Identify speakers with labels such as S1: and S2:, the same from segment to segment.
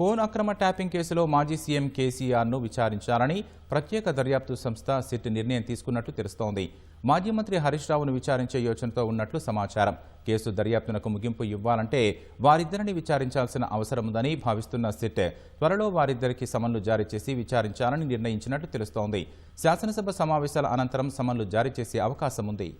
S1: Phone అక్రమ tapping కేసులో మాజీ సీఎం కేసీఆర్ను విచారించాలని ప్రత్యేక దర్యాప్తు సంస్థ సిట్ నిర్ణయం తీసుకున్నట్లు తెలుస్తోంది. మాజీ మంత్రి హరీష్ రావును విచారించే యోచనతో ఉన్నట్లు సమాచారం. కేసు దర్యాప్తునకు ముగింపు ఇవ్వాలంటే వారిద్దరిని విచారించాల్సిన అవసరం ఉందని భావిస్తున్న సిట్ త్వరలో వారిద్దరికి సమన్లు జారీ చేసి విచారించాలని నిర్ణయించినట్లు తెలుస్తోంది. శాసనసభ సమావేశాల అనంతరం సమన్లు జారీ చేసే అవకాశం ఉంది.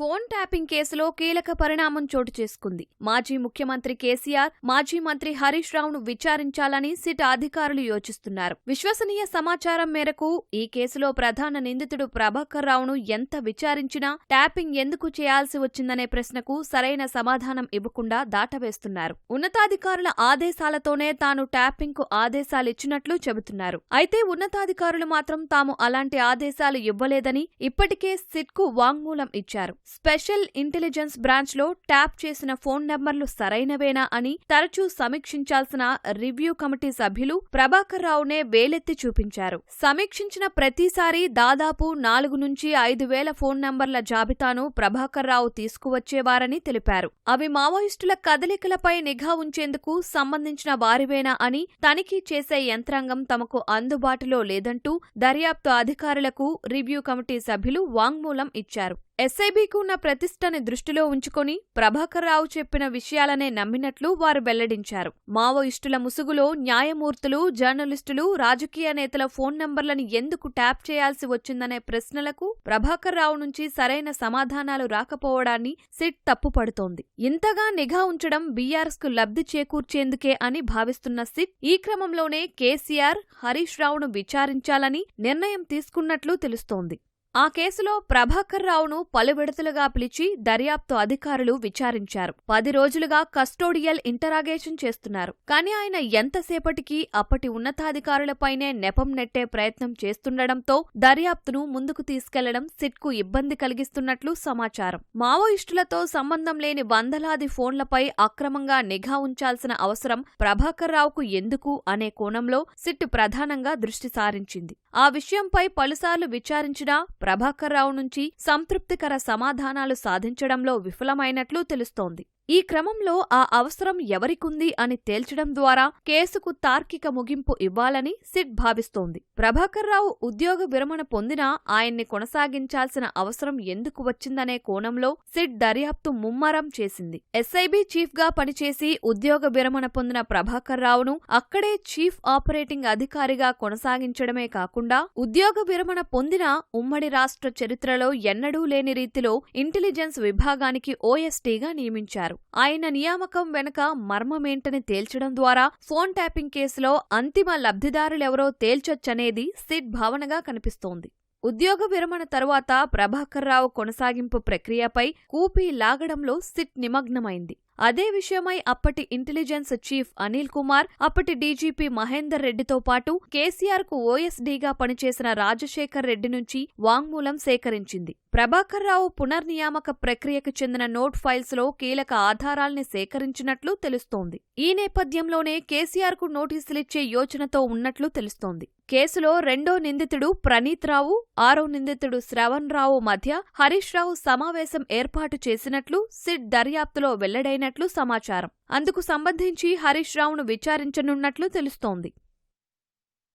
S2: ఫోన్ ట్యాపింగ్ కేసులో కీలక పరిణామం చోటు చేసుకుంది. మాజీ ముఖ్యమంత్రి కేసీఆర్ మాజీ మంత్రి హరీష్ రావును విచారించాలని సిట్ అధికారులు యోచిస్తున్నారు. విశ్వసనీయ సమాచారం మేరకు ఈ కేసులో ప్రధాన నిందితుడు ప్రభాకర్ రావును ఎంత విచారించినా ట్యాపింగ్ ఎందుకు చేయాల్సి వచ్చిందనే ప్రశ్నకు సరైన సమాధానం ఇవ్వకుండా దాటవేస్తున్నారు. ఉన్నతాధికారుల ఆదేశాలతోనే తాను ట్యాపింగ్కు ఆదేశాలిచ్చినట్లు చెబుతున్నారు. అయితే ఉన్నతాధికారులు మాత్రం తాము అలాంటి ఆదేశాలు ఇవ్వలేదని ఇప్పటికే సిట్కు వాంగ్మూలం ఇచ్చారు. స్పెషల్ ఇంటెలిజెన్స్ బ్రాంచ్లో ట్యాప్ చేసిన ఫోన్ నెంబర్లు సరైనవేనా అని తరచూ సమీక్షించాల్సిన రివ్యూ కమిటీ సభ్యులు ప్రభాకర్ రావునే వేలెత్తి చూపించారు. సమీక్షించిన ప్రతిసారి దాదాపు నాలుగు నుంచి ఐదు వేల ఫోన్ నెంబర్ల జాబితాను ప్రభాకర్ రావు తీసుకువచ్చేవారని తెలిపారు. అవి మావోయిస్టుల కదలికలపై నిఘా ఉంచేందుకు సంబంధించిన వారివేనా అని తనిఖీ చేసే యంత్రాంగం తమకు అందుబాటులో లేదంటూ దర్యాప్తు అధికారులకు రివ్యూ కమిటీ సభ్యులు వాంగ్మూలం ఇచ్చారు. ఎస్ఐబికి ఉన్న ప్రతిష్టని దృష్టిలో ఉంచుకొని ప్రభాకర్ రావు చెప్పిన విషయాలనే నమ్మినట్లు వారు వెల్లడించారు. మావోయిస్టుల ముసుగులో న్యాయమూర్తులు జర్నలిస్టులు రాజకీయ నేతల ఫోన్ నంబర్లను ఎందుకు ట్యాప్ చేయాల్సి వచ్చిందనే ప్రశ్నలకు ప్రభాకర్ రావు నుంచి సరైన సమాధానాలు రాకపోవడాన్ని సిట్ తప్పుపడుతోంది. ఇంతగా నిఘా ఉంచడం బీఆర్ఎస్కు లబ్ధి చేకూర్చేందుకే అని భావిస్తున్న సిట్ ఈ క్రమంలోనే కేసీఆర్ హరీష్ రావును విచారించాలని నిర్ణయం తీసుకున్నట్లు తెలుస్తోంది. ఆ కేసులో ప్రభాకర్ రావును పలు విడతలుగా పిలిచి దర్యాప్తు అధికారులు విచారించారు. పది రోజులుగా కస్టోడియల్ ఇంటరాగేషన్ చేస్తున్నారు. కానీ ఆయన ఎంతసేపటికి అప్పటి ఉన్నతాధికారులపైనే నెపం నెట్టే ప్రయత్నం చేస్తుండటంతో దర్యాప్తును ముందుకు తీసుకెళ్ళడం సిట్కు ఇబ్బంది కలిగిస్తున్నట్లు సమాచారం. మావోయిస్టులతో సంబంధం లేని వందలాది ఫోన్లపై అక్రమంగా నిఘా ఉంచాల్సిన అవసరం ప్రభాకర్ రావుకు ఎందుకు అనే కోణంలో సిట్ ప్రధానంగా దృష్టి సారించింది. ఆ విషయంపై పలుసార్లు విచారించినా ప్రభాకర్ రావు నుంచి సంతృప్తికర సమాధానాలు సాధించడంలో విఫలమైనట్లు తెలుస్తోంది. ఈ క్రమంలో ఆ అవసరం ఎవరికుంది అని తేల్చడం ద్వారా కేసుకు తార్కిక ముగింపు ఇవ్వాలని సిట్ భావిస్తోంది. ప్రభాకర్రావు ఉద్యోగ విరమణ పొందినా ఆయన్ని కొనసాగించాల్సిన అవసరం ఎందుకు వచ్చిందనే కోణంలో సిట్ దర్యాప్తు ముమ్మరం చేసింది. ఎస్ఐబి చీఫ్గా పనిచేసి ఉద్యోగ విరమణ పొందిన ప్రభాకర్ రావును అక్కడే చీఫ్ ఆపరేటింగ్ అధికారిగా కొనసాగించడమే కాకుండా ఉద్యోగ విరమణ పొందిన ఉమ్మడి రాష్ట్ర చరిత్రలో ఎన్నడూ లేని రీతిలో ఇంటెలిజెన్స్ విభాగానికి ఓఎస్టీగా నియమించారు. ఆయన నియామకం వెనుక మర్మమేంటని తేల్చడం ద్వారా ఫోన్ ట్యాపింగ్ కేసులో అంతిమ లబ్ధిదారులెవరో తేల్చొచ్చనేది సిట్ భావనగా కనిపిస్తోంది. ఉద్యోగ విరమణ తరువాత ప్రభాకర్ రావు కొనసాగింపు ప్రక్రియపై కూపీ లాగడంలో సిట్ నిమగ్నమైంది. అదే విషయమై అప్పటి ఇంటెలిజెన్స్ చీఫ్ అనిల్ కుమార్ అప్పటి డీజీపీ మహేందర్ రెడ్డితో పాటు కేసీఆర్కు ఓఎస్డీగా పనిచేసిన రాజశేఖర్ రెడ్డి నుంచి వాంగ్మూలం సేకరించింది. ప్రభాకర్ రావు పునర్నియామక ప్రక్రియకు చెందిన నోట్ ఫైల్స్లో కీలక ఆధారాల్ని సేకరించినట్లు తెలుస్తోంది. ఈ నేపథ్యంలోనే కేసీఆర్కు నోటీసులిచ్చే యోచనతో ఉన్నట్లు తెలుస్తోంది. కేసులో రెండో నిందితుడు ప్రణీత్ రావు ఆరో నిందితుడు శ్రవణ్ రావు మధ్య హరీష్ రావు సమావేశం ఏర్పాటు చేసినట్లు సిట్ దర్యాప్తులో వెల్లడైనట్లు సమాచారం. అందుకు సంబంధించి హరీష్ రావును విచారించనున్నట్లు తెలుస్తోంది.